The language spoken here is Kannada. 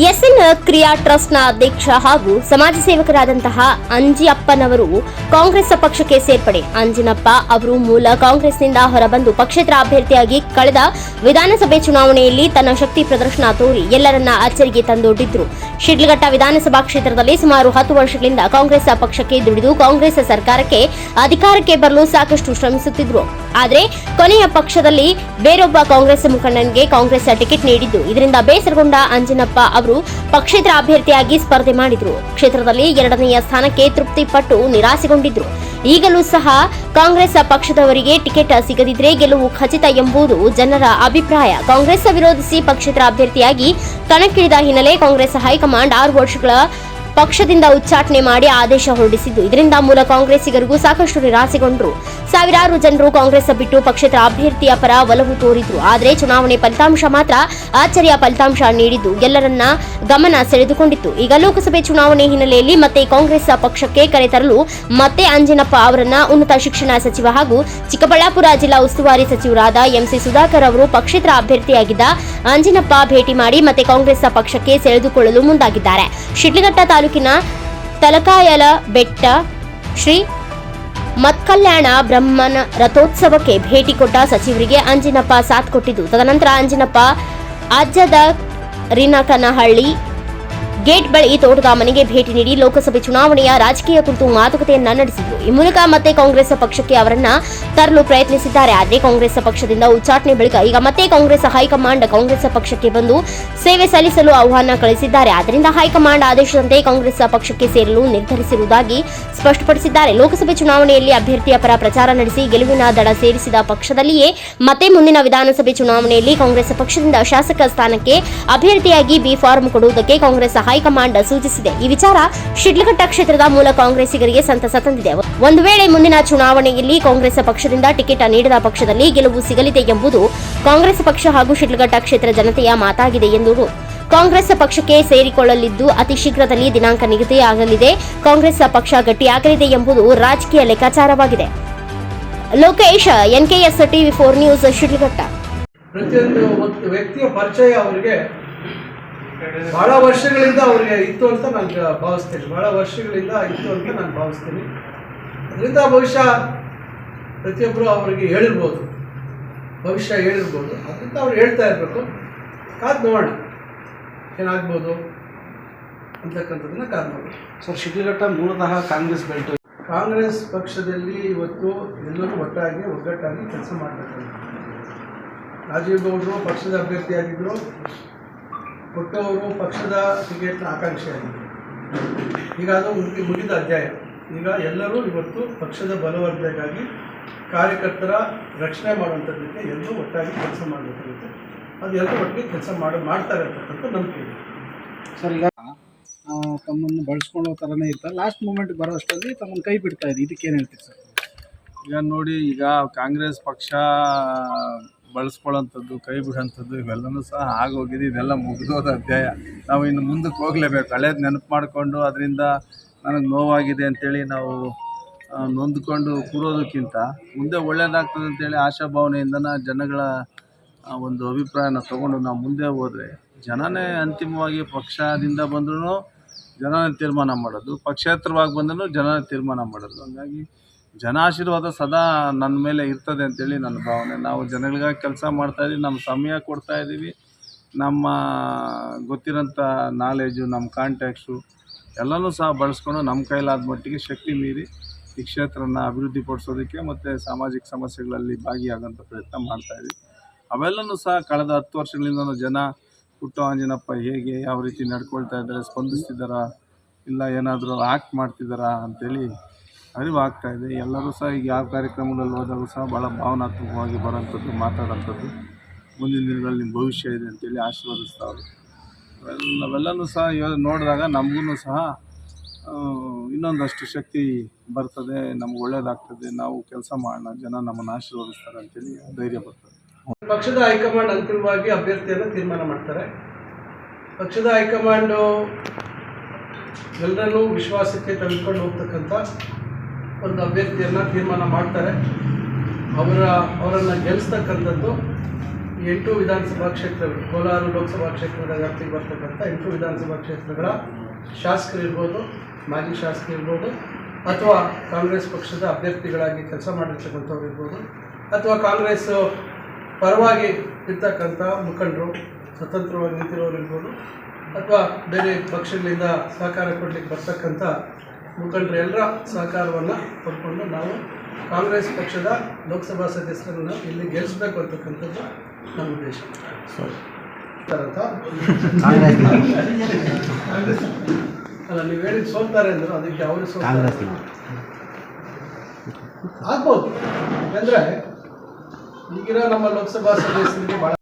ಎಸ್ಎನ್ ಕ್ರಿಯಾ ಟ್ರಸ್ಟ್ನ ಅಧ್ಯಕ್ಷ ಹಾಗೂ ಸಮಾಜ ಸೇವಕರಾದಂತಹ ಅಂಜಿಯಪ್ಪನವರು ಕಾಂಗ್ರೆಸ್ ಪಕ್ಷಕ್ಕೆ ಸೇರ್ಪಡೆ. ಅಂಜಿನಪ್ಪ ಅವರು ಮೂಲ ಕಾಂಗ್ರೆಸ್ನಿಂದ ಹೊರಬಂದು ಪಕ್ಷೇತರ ಅಭ್ಯರ್ಥಿಯಾಗಿ ಕಳೆದ ವಿಧಾನಸಭೆ ಚುನಾವಣೆಯಲ್ಲಿ ತನ್ನ ಶಕ್ತಿ ಪ್ರದರ್ಶನ ತೋರಿ ಎಲ್ಲರನ್ನ ಅಚ್ಚರಿಗೆ ತಂದೊಡ್ಡಿದ್ರು. ಶಿಡ್ಲಘಟ್ಟ ವಿಧಾನಸಭಾ ಕ್ಷೇತ್ರದಲ್ಲಿ ಸುಮಾರು ಹತ್ತು ವರ್ಷಗಳಿಂದ ಕಾಂಗ್ರೆಸ್ ಪಕ್ಷಕ್ಕೆ ದುಡಿದು ಕಾಂಗ್ರೆಸ್ ಸರ್ಕಾರಕ್ಕೆ ಅಧಿಕಾರಕ್ಕೆ ಬರಲು ಸಾಕಷ್ಟು ಶ್ರಮಿಸುತ್ತಿದ್ರು. ಆದರೆ ಕೊನೆಯ ಪಕ್ಷದಲ್ಲಿ ಬೇರೊಬ್ಬ ಕಾಂಗ್ರೆಸ್ ಮುಖಂಡನಿಗೆ ಕಾಂಗ್ರೆಸ್ ಟಿಕೆಟ್ ನೀಡಿದ್ದು. ಇದರಿಂದ ಬೇಸರಗೊಂಡ ಅಂಜನಪ್ಪ ಅವರು ಪಕ್ಷೇತರ ಅಭ್ಯರ್ಥಿಯಾಗಿ ಸ್ಪರ್ಧೆ ಮಾಡಿದ್ರು. ಕ್ಷೇತ್ರದಲ್ಲಿ ಎರಡನೆಯ ಸ್ಥಾನಕ್ಕೆ ತೃಪ್ತಿಪಟ್ಟು ನಿರಾಸೆಗೊಂಡಿದ್ರು. ಈಗಲೂ ಸಹ ಕಾಂಗ್ರೆಸ್ ಪಕ್ಷದವರಿಗೆ ಟಿಕೆಟ್ ಸಿಗದಿದ್ರೆ ಗೆಲುವು ಖಚಿತ ಎಂಬುದು ಜನರ ಅಭಿಪ್ರಾಯ. ಕಾಂಗ್ರೆಸ್ ವಿರೋಧಿಸಿ ಪಕ್ಷೇತರ ಅಭ್ಯರ್ಥಿಯಾಗಿ ಕಣಕ್ಕಿಳಿದ ಹಿನ್ನೆಲೆ ಕಾಂಗ್ರೆಸ್ ಹೈಕಮಾಂಡ್ ಆರು ವರ್ಷಗಳ ಪಕ್ಷದಿಂದ ಉಚ್ಚಾಟನೆ ಮಾಡಿ ಆದೇಶ ಹೊರಡಿಸಿದ್ದು. ಇದರಿಂದ ಮೂಲ ಕಾಂಗ್ರೆಸ್ಸಿಗರಿಗೂ ಸಾಕಷ್ಟು ನಿರಾಸೆಗೊಂಡರು. ಸಾವಿರಾರು ಜನರು ಕಾಂಗ್ರೆಸ್ ಬಿಟ್ಟು ಪಕ್ಷೇತರ ಅಭ್ಯರ್ಥಿಯ ಪರ ಒಲವು ತೋರಿದ್ರು. ಆದರೆ ಚುನಾವಣೆ ಫಲಿತಾಂಶ ಮಾತ್ರ ಆಶ್ಚರ್ಯ ಫಲಿತಾಂಶ ನೀಡಿದ್ದು. ಎಲ್ಲರನ್ನ ಗಮನ ಸೆಳೆದುಕೊಂಡಿತ್ತು. ಈಗ ಲೋಕಸಭೆ ಚುನಾವಣೆ ಹಿನ್ನೆಲೆಯಲ್ಲಿ ಮತ್ತೆ ಕಾಂಗ್ರೆಸ್ ಪಕ್ಷಕ್ಕೆ ಕರೆತರಲು ಮತ್ತೆ ಅಂಜನಪ್ಪ ಅವರನ್ನ ಉನ್ನತ ಶಿಕ್ಷಣ ಸಚಿವ ಹಾಗೂ ಚಿಕ್ಕಬಳ್ಳಾಪುರ ಜಿಲ್ಲಾ ಉಸ್ತುವಾರಿ ಸಚಿವರಾದ ಎಂಸಿ ಸುಧಾಕರ್ ಅವರು ಪಕ್ಷೇತರ ಅಭ್ಯರ್ಥಿಯಾಗಿದ್ದ ಅಂಜನಪ್ಪ ಭೇಟಿ ಮಾಡಿ ಮತ್ತೆ ಕಾಂಗ್ರೆಸ್ ಪಕ್ಷಕ್ಕೆ ಸೆಳೆದುಕೊಳ್ಳಲು ಮುಂದಾಗಿದ್ದಾರೆ. ಶಿಡ್ಲಘಟ್ಟ ತಾಲೂಕಿನ ತಲಕಾಯಲ ಬೆಟ್ಟ ಶ್ರೀ ಮತ್ಕಲ್ಯಾಣ ಬ್ರಹ್ಮನ ರಥೋತ್ಸವಕ್ಕೆ ಭೇಟಿ ಕೊಟ್ಟ ಸಚಿವರಿಗೆ ಅಂಜಿನಪ್ಪ ಸಾಥ್ ಕೊಟ್ಟಿದ್ದು. ತದನಂತರ ಅಂಜಿನಪ್ಪ ಅಜ್ಜದ ರಿನಕನಹಳ್ಳಿ ಗೇಟ್ ಬಳಿ ತೋಟದ ಮನೆಗೆ ಭೇಟಿ ನೀಡಿ ಲೋಕಸಭೆ ಚುನಾವಣೆಯ ರಾಜಕೀಯ ಕುರಿತು ಮಾತುಕತೆಯನ್ನ ನಡೆಸಿದ್ರು. ಈ ಮೂಲಕ ಮತ್ತೆ ಕಾಂಗ್ರೆಸ್ ಪಕ್ಷಕ್ಕೆ ಅವರನ್ನ ತರಲು ಪ್ರಯತ್ನಿಸಿದ್ದಾರೆ. ಆದರೆ ಕಾಂಗ್ರೆಸ್ ಪಕ್ಷದಿಂದ ಉಚ್ಚಾಟನೆ ಬಳಿಕ ಈಗ ಮತ್ತೆ ಕಾಂಗ್ರೆಸ್ ಹೈಕಮಾಂಡ್ ಕಾಂಗ್ರೆಸ್ ಪಕ್ಷಕ್ಕೆ ಬಂದು ಸೇವೆ ಸಲ್ಲಿಸಲು ಆಹ್ವಾನ ಕಳಿಸಿದ್ದಾರೆ. ಆದ್ದರಿಂದ ಹೈಕಮಾಂಡ್ ಆದೇಶದಂತೆ ಕಾಂಗ್ರೆಸ್ ಪಕ್ಷಕ್ಕೆ ಸೇರಲು ನಿರ್ಧರಿಸಿರುವುದಾಗಿ ಸ್ಪಷ್ಟಪಡಿಸಿದ್ದಾರೆ. ಲೋಕಸಭೆ ಚುನಾವಣೆಯಲ್ಲಿ ಅಭ್ಯರ್ಥಿಯ ಪರ ಪ್ರಚಾರ ನಡೆಸಿ ಗೆಲುವಿನ ದಡ ಸೇರಿಸಿದ ಪಕ್ಷದಲ್ಲಿಯೇ ಮತ್ತೆ ಮುಂದಿನ ವಿಧಾನಸಭೆ ಚುನಾವಣೆಯಲ್ಲಿ ಕಾಂಗ್ರೆಸ್ ಪಕ್ಷದಿಂದ ಶಾಸಕ ಸ್ಥಾನಕ್ಕೆ ಅಭ್ಯರ್ಥಿಯಾಗಿ ಬಿ ಫಾರ್ಮ್ ಕೊಡುವುದಕ್ಕೆ ಕಾಂಗ್ರೆಸ್ ಹೈಕಮಾಂಡ್ ಸೂಚಿಸಿದೆ. ಈ ವಿಚಾರ ಶಿಡ್ಲಘಟ್ಟ ಕ್ಷೇತ್ರದ ಮೂಲ ಕಾಂಗ್ರೆಸ್ಸಿಗರಿಗೆ ಸಂತಸ ತಂದಿದೆ. ಒಂದು ವೇಳೆ ಮುಂದಿನ ಚುನಾವಣೆಯಲ್ಲಿ ಕಾಂಗ್ರೆಸ್ ಪಕ್ಷದಿಂದ ಟಿಕೆಟ್ ನೀಡದ ಪಕ್ಷದಲ್ಲಿ ಗೆಲುವು ಸಿಗಲಿದೆ ಎಂಬುದು ಕಾಂಗ್ರೆಸ್ ಪಕ್ಷ ಹಾಗೂ ಶಿಡ್ಲಘಟ್ಟ ಕ್ಷೇತ್ರ ಜನತೆಯ ಮಾತಾಗಿದೆ ಎಂದು ಕಾಂಗ್ರೆಸ್ ಪಕ್ಷಕ್ಕೆ ಸೇರಿಕೊಳ್ಳಲಿದ್ದು ಅತಿ ಶೀಘ್ರದಲ್ಲಿ ದಿನಾಂಕ ನಿಗದಿಯಾಗಲಿದೆ ಕಾಂಗ್ರೆಸ್ ಪಕ್ಷ ಗಟ್ಟಿಯಾಗಲಿದೆ ಎಂಬುದು ರಾಜಕೀಯ ಲೆಕ್ಕಾಚಾರವಾಗಿದೆ. Lokesh, NKS TV four news, Shidlaghatta. ಪ್ರತಿಯೊಂದು ವ್ಯಕ್ತಿಯ ಪರಿಚಯ ಅವರಿಗೆ ಬಹಳ ವರ್ಷಗಳಿಂದ ಅವರಿಗೆ ಇತ್ತು ಅಂತ ನಾನು ಭಾವಿಸ್ತೇನೆ. ಬಹಳ ವರ್ಷಗಳಿಂದ ಇತ್ತು ಅಂತ ನಾನು ಭಾವಿಸ್ತೀನಿ. ಅದರಿಂದ ಬಹುಶಃ ಪ್ರತಿಯೊಬ್ಬರು ಅವರಿಗೆ ಹೇಳಿರ್ಬೋದು. ಭವಿಷ್ಯ ಹೇಳಿರ್ಬೋದು. ಅದರಿಂದ ಅವ್ರು ಹೇಳ್ತಾ ಇರಬೇಕು. ಕಾದು ನೋಡೋಣ. ಏನಾಗ್ಬೋದು ಅಂತಕ್ಕಂಥದ್ದನ್ನ ಕಾದು ನೋಡೋಣ. ಸರ್ ಶಿಡ್ಲಘಟ್ಟ ಮೂಲತಃ ಕಾಂಗ್ರೆಸ್ ಬೆಲ್ಟ್. ಕಾಂಗ್ರೆಸ್ ಪಕ್ಷದಲ್ಲಿ ಇವತ್ತು ಎಲ್ಲರೂ ಒಟ್ಟಾಗಿ ಒಗ್ಗಟ್ಟಾಗಿ ಕೆಲಸ ಮಾಡಬೇಕು ರಾಜೀವ್ ಗೌಡರು ಪಕ್ಷದ ಅಭ್ಯರ್ಥಿಯಾಗಿದ್ದರು ಕೊಟ್ಟವರು ಪಕ್ಷದ ಟಿಕೆಟ್ನ ಆಗಿದೆ. ಈಗ ಅದು ಮುಗಿ ಮುಗಿದ ಅಧ್ಯಾಯ. ಈಗ ಎಲ್ಲರೂ ಇವತ್ತು ಪಕ್ಷದ ಬಲವರ್ಧನೆಗಾಗಿ ಕಾರ್ಯಕರ್ತರ ರಕ್ಷಣೆ ಮಾಡುವಂಥದ್ದಕ್ಕೆ ಎಲ್ಲರೂ ಒಟ್ಟಾಗಿ ಕೆಲಸ ಮಾಡಬೇಕಾಗುತ್ತೆ. ಅದು ಎಲ್ಲರೂ ಒಟ್ಟಿಗೆ ಕೆಲಸ ಮಾಡಿ ಮಾಡ್ತಾರೆ ಅಂತಕ್ಕಂಥ ನಂಬಿಕೆ ಇದೆ. ಸರ್ ಈಗ ಆ, ತಮ್ಮನ್ನು ಬಳಸ್ಕೊಳ್ಳೋ ಥರನೇ ಇರ್ತಾರೆ ಲಾಸ್ಟ್ ಮೂಮೆಂಟ್ ಬರೋ ಅಷ್ಟರಲ್ಲಿ ತಮ್ಮನ್ನು ಕೈ ಬಿಡ್ತಾ ಇದೆ. ಇದಕ್ಕೆ ಏನು ಹೇಳ್ತೀರಿ ಸರ್? ಈಗ ನೋಡಿ ಈಗ ಕಾಂಗ್ರೆಸ್ ಪಕ್ಷ ಬಳಸ್ಕೊಳ್ಳೋಂಥದ್ದು ಕೈ ಬಿಡೋಂಥದ್ದು ಇವೆಲ್ಲನೂ ಸಹ ಆಗೋಗಿದೆ ಇದೆಲ್ಲ ಮುಗಿದೋದ ಅಧ್ಯಾಯ. ನಾವು ಇನ್ನು ಮುಂದಕ್ಕೆ ಹೋಗಲೇಬೇಕು. ಹಳೇದು ನೆನಪು ಮಾಡಿಕೊಂಡು ಅದರಿಂದ ನನಗೆ ನೋವಾಗಿದೆ ಅಂಥೇಳಿ ನಾವು ನೊಂದ್ಕೊಂಡು ಕೂರೋದಕ್ಕಿಂತ ಮುಂದೆ ಒಳ್ಳೇದಾಗ್ತದೆ ಅಂತೇಳಿ ಆಶಾಭಾವನೆಯಿಂದನ ಜನಗಳ ಒಂದು ಅಭಿಪ್ರಾಯನ ತೊಗೊಂಡು ನಾವು ಮುಂದೆ ಹೋದರೆ ಜನನೇ ಅಂತಿಮವಾಗಿ ಪಕ್ಷದಿಂದ ಬಂದ್ರೂ ಜನನೇ ತೀರ್ಮಾನ ಮಾಡೋದು, ಪಕ್ಷೇತರವಾಗಿ ಬಂದರೂ ಜನನೇ ತೀರ್ಮಾನ ಮಾಡೋದು. ಹಂಗಾಗಿ ಜನ ಆಶೀರ್ವಾದ ಸದಾ ನನ್ನ ಮೇಲೆ ಇರ್ತದೆ ಅಂತೇಳಿ ನನ್ನ ಭಾವನೆ. ನಾವು ಜನಗಳಿಗಾಗಿ ಕೆಲಸ ಮಾಡ್ತಾಯಿದ್ದೀವಿ ನಮ್ಮ ಸಮಯ ಕೊಡ್ತಾ ಇದ್ದೀವಿ. ನಮ್ಮ ಗೊತ್ತಿರೋಂಥ ನಾಲೇಜು ನಮ್ಮ ಕಾಂಟ್ಯಾಕ್ಟ್ಸು ಎಲ್ಲನೂ ಸಹ ಬಳಸ್ಕೊಂಡು ನಮ್ಮ ಕೈಲಾದ ಮಟ್ಟಿಗೆ ಶಕ್ತಿ ಮೀರಿ ಈ ಕ್ಷೇತ್ರನ ಅಭಿವೃದ್ಧಿಪಡಿಸೋದಕ್ಕೆ ಮತ್ತು ಸಾಮಾಜಿಕ ಸಮಸ್ಯೆಗಳಲ್ಲಿ ಭಾಗಿಯಾಗೋಂಥ ಪ್ರಯತ್ನ ಮಾಡ್ತಾಯಿದ್ದೀವಿ ಅವೆಲ್ಲನೂ ಸಹ ಕಳೆದ ಹತ್ತು ವರ್ಷಗಳಿಂದ ಜನ ಪುಟ್ಟ ಆಂಜನಪ್ಪ ಹೇಗೆ, ಯಾವ ರೀತಿ ನಡ್ಕೊಳ್ತಾ ಇದ್ದಾರೆ, ಸ್ಪಂದಿಸ್ತಿದ್ದಾರಾ, ಇಲ್ಲ ಏನಾದರೂ ಆ್ಯಕ್ಟ್ ಮಾಡ್ತಿದ್ದಾರಾ ಅಂತೇಳಿ ಅರಿವು ಆಗ್ತಾ ಇದೆ. ಎಲ್ಲರೂ ಸಹ ಈಗ ಯಾವ ಕಾರ್ಯಕ್ರಮದಲ್ಲಿ ಹೋದಾಗೂ ಸಹ ಭಾಳ ಭಾವನಾತ್ಮಕವಾಗಿ ಬರೋಂಥದ್ದು ಮಾತಾಡೋಂಥದ್ದು ಮುಂದಿನ ದಿನಗಳಲ್ಲಿ ನಿಮ್ಮ ಭವಿಷ್ಯ ಇದೆ ಅಂತೇಳಿ ಆಶೀರ್ವದಿಸ್ತಾವ್ರು ಅವೆಲ್ಲ ಅವೆಲ್ಲನೂ ಸಹ ಇವಾಗ ನೋಡಿದಾಗ ನಮಗೂ ಸಹ ಇನ್ನೊಂದಷ್ಟು ಶಕ್ತಿ ಬರ್ತದೆ, ನಮ್ಗೆ ಒಳ್ಳೇದಾಗ್ತದೆ, ನಾವು ಕೆಲಸ ಮಾಡೋಣ, ಜನ ನಮ್ಮನ್ನು ಆಶೀರ್ವದಿಸ್ತಾರೆ ಅಂತೇಳಿ ಧೈರ್ಯ ಬರ್ತದೆ. ಪಕ್ಷದ ಹೈಕಮಾಂಡ್ ಅಂತಿಮವಾಗಿ ಅಭ್ಯರ್ಥಿಯನ್ನು ತೀರ್ಮಾನ ಮಾಡ್ತಾರೆ. ಪಕ್ಷದ ಹೈಕಮಾಂಡು ಎಲ್ಲರನ್ನೂ ವಿಶ್ವಾಸಕ್ಕೆ ತೆಗೆದುಕೊಂಡು ಹೋಗ್ತಕ್ಕಂಥ ಒಂದು ಅಭ್ಯರ್ಥಿಯನ್ನು ತೀರ್ಮಾನ ಮಾಡ್ತಾರೆ. ಅವರ, ಅವರನ್ನು ಗೆಲ್ಲಿಸ್ತಕ್ಕಂಥದ್ದು ಎಂಟು ವಿಧಾನಸಭಾ ಕ್ಷೇತ್ರಗಳು, ಕೋಲಾರ ಲೋಕಸಭಾ ಕ್ಷೇತ್ರದ ವ್ಯಾಪ್ತಿಗೆ ಬರ್ತಕ್ಕಂಥ ಎಂಟು ವಿಧಾನಸಭಾ ಕ್ಷೇತ್ರಗಳ ಶಾಸಕರಿರ್ಬೋದು ಮಾಜಿ ಶಾಸಕರಿರ್ಬೋದು ಅಥವಾ ಕಾಂಗ್ರೆಸ್ ಪಕ್ಷದ ಅಭ್ಯರ್ಥಿಗಳಾಗಿ ಕೆಲಸ ಮಾಡಿರ್ತಕ್ಕಂಥವ್ರು ಇರ್ಬೋದು, ಅಥವಾ ಕಾಂಗ್ರೆಸ್ ಪರವಾಗಿ ಇರ್ತಕ್ಕಂಥ ಮುಖಂಡರು, ಸ್ವತಂತ್ರವಾಗಿ ನಿಂತಿರೋರು ಇರ್ಬೋದು, ಅಥವಾ ಬೇರೆ ಪಕ್ಷಗಳಿಂದ ಸಹಕಾರ ಕೊಡಲಿಕ್ಕೆ ಬರ್ತಕ್ಕಂಥ ಮುಖಂಡರು ಎಲ್ಲರ ಸಹಕಾರವನ್ನು ಪಡ್ಕೊಂಡು ನಾವು ಕಾಂಗ್ರೆಸ್ ಪಕ್ಷದ ಲೋಕಸಭಾ ಸದಸ್ಯರನ್ನು ಇಲ್ಲಿ ಗೆಲ್ಲಿಸಬೇಕು ಅಂತಕ್ಕಂಥದ್ದು ನಮ್ಮ ಉದ್ದೇಶ. ಅಲ್ಲ ನೀವು ಹೇಳಿದ್ ಸೋಲ್ತಾರೆ ಅಂದ್ರೆ ಅದಕ್ಕೆ ಅವರು ಸೋಲ್ತಾರೆ. ಆಗ್ಬೋದು. ಯಾಕಂದ್ರೆ ಈಗಿರೋ ನಮ್ಮ ಲೋಕಸಭಾ ಸದಸ್ಯರಿಗೆ ಭಾಳ